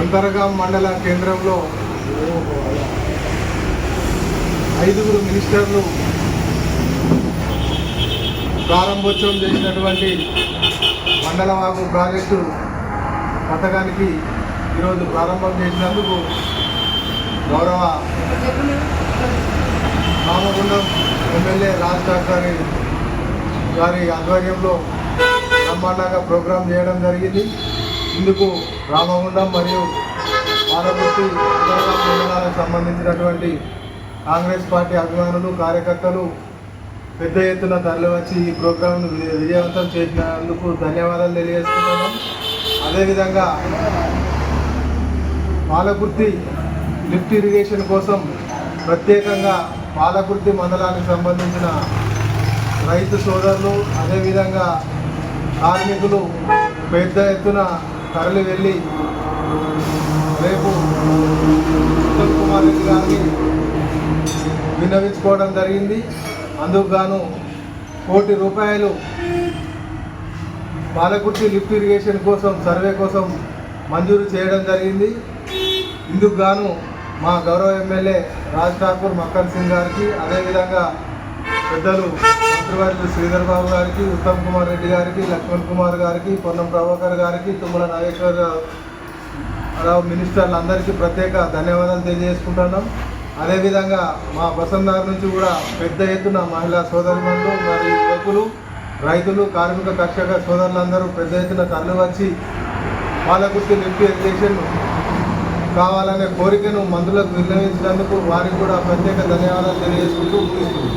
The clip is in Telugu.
అంతర్గాం మండల కేంద్రంలో ఐదుగురు మినిస్టర్లు ప్రారంభోత్సవం చేసినటువంటి మండలవాగు ప్రాజెక్టు పథకానికి ఈరోజు ప్రారంభం చేసినందుకు గౌరవ రామగుండం ఎమ్మెల్యే రాజ్ ఠాకర్ గారి ఆధ్వర్యంలో బ్రహ్మాండంగా ప్రోగ్రాం చేయడం జరిగింది. ఇందుకు రామగుండం మరియు పాలకుర్తి మండలాలకు సంబంధించినటువంటి కాంగ్రెస్ పార్టీ అభిమానులు కార్యకర్తలు పెద్ద ఎత్తున తరలివచ్చి ఈ ప్రోగ్రాంను విజయవంతం చేసినందుకు ధన్యవాదాలు తెలియజేస్తున్నాను అదేవిధంగా పాలకుర్తి లిఫ్ట్ ఇరిగేషన్ కోసం ప్రత్యేకంగా పాలకుర్తి మండలానికి సంబంధించిన రైతు సోదరులు అదేవిధంగా కార్మికులు పెద్ద ఎత్తున తరలి వెళ్ళి రేపు ఉత్తమ్ కుమార్ రెడ్డి గారిని విన్నవించుకోవడం జరిగింది. అందుకు గాను కోటి రూపాయలు పాలకుర్తి లిఫ్ట్ ఇరిగేషన్ కోసం సర్వే కోసం మంజూరు చేయడం జరిగింది. ఇందుకు గాను మా గౌరవ ఎమ్మెల్యే రాజ్ ఠాకూర్ మక్కన్ సింగ్ గారికి అదేవిధంగా పెద్దలు మంత్రివర్యులు శ్రీధర్ బాబు గారికి ఉత్తమ్ కుమార్ రెడ్డి గారికి లక్ష్మణ్ కుమార్ గారికి పొన్నం ప్రభాకర్ గారికి తుమ్మల నాగేశ్వరరావు రావు మినిస్టర్లందరికీ ప్రత్యేక ధన్యవాదాలు తెలియజేసుకుంటున్నాం. అదేవిధంగా మా బసందార్ నుంచి కూడా పెద్ద ఎత్తున మహిళా సోదరులందరూ మరియు యువకులు రైతులు కార్మిక కర్షక సోదరులందరూ పెద్ద ఎత్తున తరలి వచ్చి పాలకుర్తి లిఫ్ట్ ఇరిగేషన్ కావాలనే కోరికను మందులకు నిర్ణయించినందుకు వారికి కూడా ప్రత్యేక ధన్యవాదాలు తెలియజేసుకుంటూ ముగిస్తున్నాం.